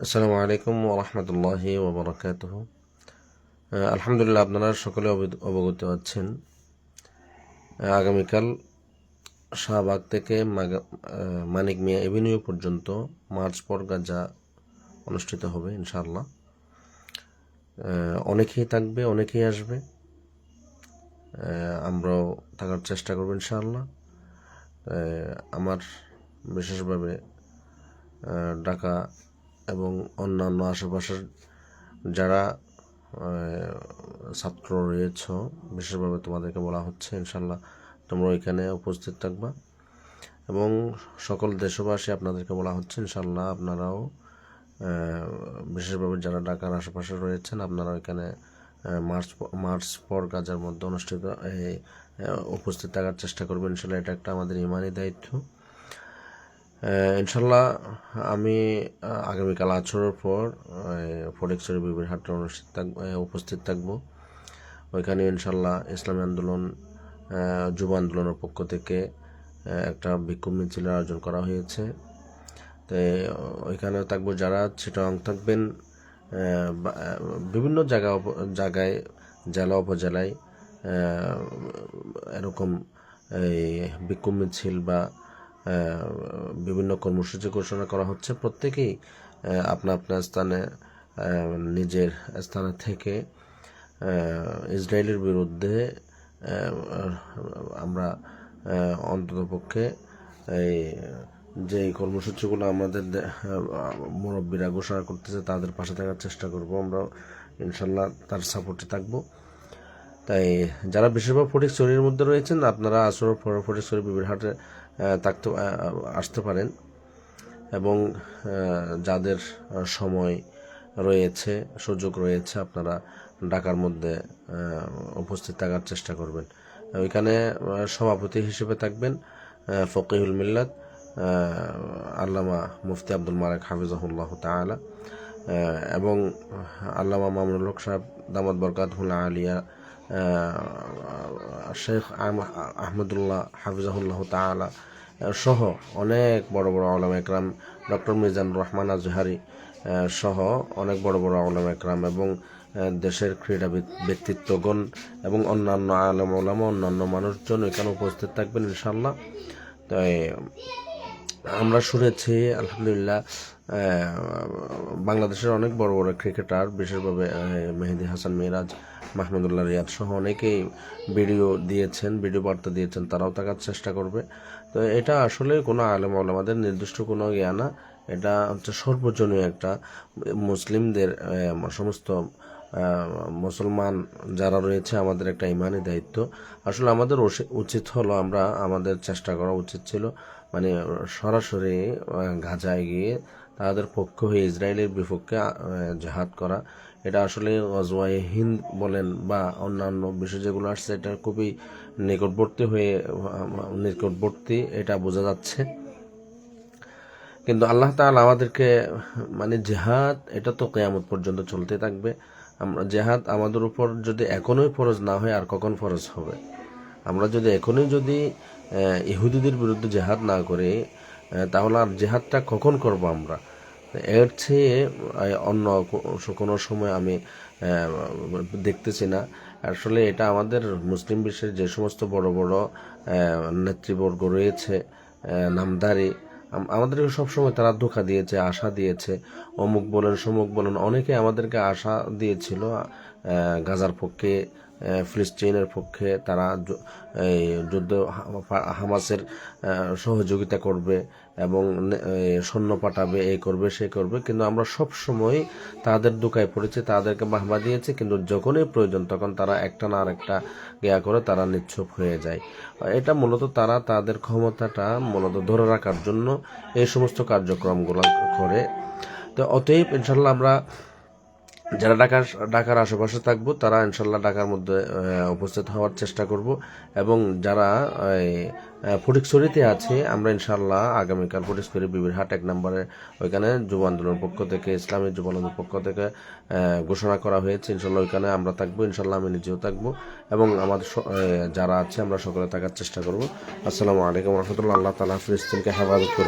আসসালামু আলাইকুম ওরহমতুল্লাহ ওবরাকাত আলহামদুলিল্লাহ আপনারা সকলে অবি- অবগত আছেন। আগামীকাল শাহবাগ থেকে মানিক মিয়া এভিনিউ পর্যন্ত মার্চ পর গাজা অনুষ্ঠিত হবে, ইনশাআল্লাহ। অনেকেই থাকবে, অনেকেই আসবে। আমরাও থাকার চেষ্টা করব, ইনশাআল্লাহ। আমার বিশেষভাবে ঢাকা অন্যান্য আশেপাশের যারা ছাত্র রয়েছ বিশেষভাবে তোমাদেরকে বলা হচ্ছে ইনশাল্লাহ তোমরা ওইখানে উপস্থিত থাকবা। এবং সকল দেশবাসী আপনাদেরকে বলা হচ্ছে ইনশাল্লাহ আপনারাও বিশেষভাবে যারা ঢাকার আশেপাশে রয়েছেন আপনারা আহ, মার্চ মার্চ পর কাজের মধ্যে অনুষ্ঠিত উপস্থিত থাকার চেষ্টা করবেন। ইনশাল্লাহ এটা একটা আমাদের ইমানি দায়িত্ব। ইনশাল্লাহ আমি আগামীকাল আছরের পর ফটিকছড়ি বিবির হাটে অনুষ্ঠিত উপস্থিত থাকব। ওইখানে ইনশাল্লাহ ইসলামী আন্দোলন যুব আন্দোলনের পক্ষ থেকে একটা বিক্ষোভ মিছিলের আয়োজন করা হয়েছে। তো ওইখানে থাকব যারা চিটং থাকবেন বিভিন্ন জায়গা জায়গায়, জেলা উপজেলায় এরকম এই বিক্ষোভ মিছিল বা বিভিন্ন কর্মসূচি ঘোষণা করা হচ্ছে। প্রত্যেকেই আপনা আপনার স্থানে নিজের স্থানে থেকে ইসরায়েলের বিরুদ্ধে আমরা অন্ততপক্ষে এই যে কর্মসূচিগুলো আমাদের মুরব্বীরা ঘোষণা করতেছে তাদের পাশে থাকার চেষ্টা করব আমরা। ইনশাল্লাহ তার সাপোর্টে থাকব। তাই যারা বেশিরভাগ ফটিকছড়ির মধ্যে রয়েছেন আপনারা আসর ফটিকছড়ি বিবির হাটে আহ, থাকতে আসতে পারেন এবং যাদের সময় রয়েছে সুযোগ রয়েছে আপনারা ঢাকার মধ্যে উপস্থিত থাকার চেষ্টা করবেন। ওইখানে সভাপতি হিসেবে থাকবেন ফকিহুল মিল্লাত আল্লামা মুফতি আব্দুল মারেক হাফিজাহুল্লাহ আহ, এবং আল্লামা মামুনুল হক সাহেব দামাত বরকাতহুল আলিয়া আহ, শেখ আহমদুল্লাহ হাফিজাহুল্লাহ আহ, সহ অনেক বড় বড় আলম একরাম ডক্টর মিজান রহমান আজহারি সহ অনেক বড় বড় আলম একরাম এবং দেশের ক্রীড়া ব্যক্তিত্বগণ এবং অন্যান্য আলম ওলামা অন্যান্য মানুষজন এখানে উপস্থিত থাকবেন ইনশাল্লাহ তাই আমরা শুনেছি, আলহামদুলিল্লাহ বাংলাদেশের অনেক বড় বড় ক্রিকেটার, বিশেষভাবে মেহেদি হাসান মিরাজ, মাহমুদুল্লাহ রিয়াদ সহ অনেকেই ভিডিও দিয়েছেন, ভিডিও বার্তা দিয়েছেন, তারাও তাকার চেষ্টা করবে। তো এটা আসলে কোনো আলেম আমাদের নির্দিষ্ট কোনো ইয়া না, এটা হচ্ছে সর্বজনীয় একটা মুসলিমদের সমস্ত মুসলমান যারা রয়েছে, আমাদের একটা ইমানি দায়িত্ব। আসলে আমাদের উচিত হলো আমরা, আমাদের চেষ্টা করা উচিত ছিল মানে সরাসরি গাজায় গিয়ে তাদের পক্ষ হয়ে, ইসরায়েলের বিপক্ষে জেহাদ করা। এটা আসলে অজওয়াই হিন্দ বলেন বা অন্যান্য বিষয় যেগুলো আসছে, এটা খুবই নিকটবর্তী হয়ে নিকটবর্তী, এটা বোঝা যাচ্ছে। কিন্তু আল্লাহ তাআলা আমাদেরকে মানে জেহাদ, এটা তো কেয়ামত পর্যন্ত চলতে থাকবে। আমরা জেহাদ আমাদের উপর যদি এখনই ফরজ না হয়, আর কখন ফরজ হবে? আমরা যদি এখনই যদি ইহুদিদের বিরুদ্ধে জেহাদ না করি তাহলে আর জেহাদটা কখন করব আমরা? এর চেয়ে অন্য কোনো সময় আমি দেখতেছি না। আসলে এটা আমাদের মুসলিম বিশ্বের যে সমস্ত বড় বড় নেতৃবর্গ রয়েছে আম- আমাদেরকে সবসময় তারা ধোকা দিয়েছে, আশা দিয়েছে। অমুক বলেন, সমুক বলেন, অনেকে আমাদেরকে আশা দিয়েছিল গাজার পক্ষে ফিলিস্তিনের পক্ষে তারা যুদ্ধ হামাসের সহযোগিতা করবে এবং সৈন্য পাঠাবে এই করবে, সে করবে। কিন্তু আমরা সব সময় তাদের দুকায় পড়েছি, তাদেরকে বাহবা দিয়েছি। কিন্তু যখনই প্রয়োজন তখন তারা একটা না আরেকটা গেয়া করে তারা নিচ্ছুপ হয়ে যায়। এটা মূলত তারা তাদের ক্ষমতাটা মূলত ধরে রাখার জন্য এই সমস্ত কার্যক্রমগুলো করে। তো অতএব ইনশাল্লাহ আমরা যারা ঢাকার ঢাকার আশেপাশে থাকব, তারা ইনশাল্লাহ ঢাকার মধ্যে উপস্থিত হওয়ার চেষ্টা করব। এবং যারা ফটিকছড়িতে আছে, আমরা ইনশাল্লাহ আগামীকাল ফটিকছড়ি বিবির হাট এক নম্বরে ওইখানে যুব আন্দোলনের পক্ষ থেকে, ইসলামী যুব আন্দোলনের পক্ষ থেকে ঘোষণা করা হয়েছে। ইনশাল্লাহ ওইখানে আমরা থাকব, ইনশাল্লাহ আমি নিজেও থাকব। এবং আমাদের যারা আছে, আমরা সকলে থাকার চেষ্টা করব। আসসালামু আলাইকুম রহমতুল্লাহ। আল্লাহ তালা ফিলিস্তিনকে হেফাজত করুন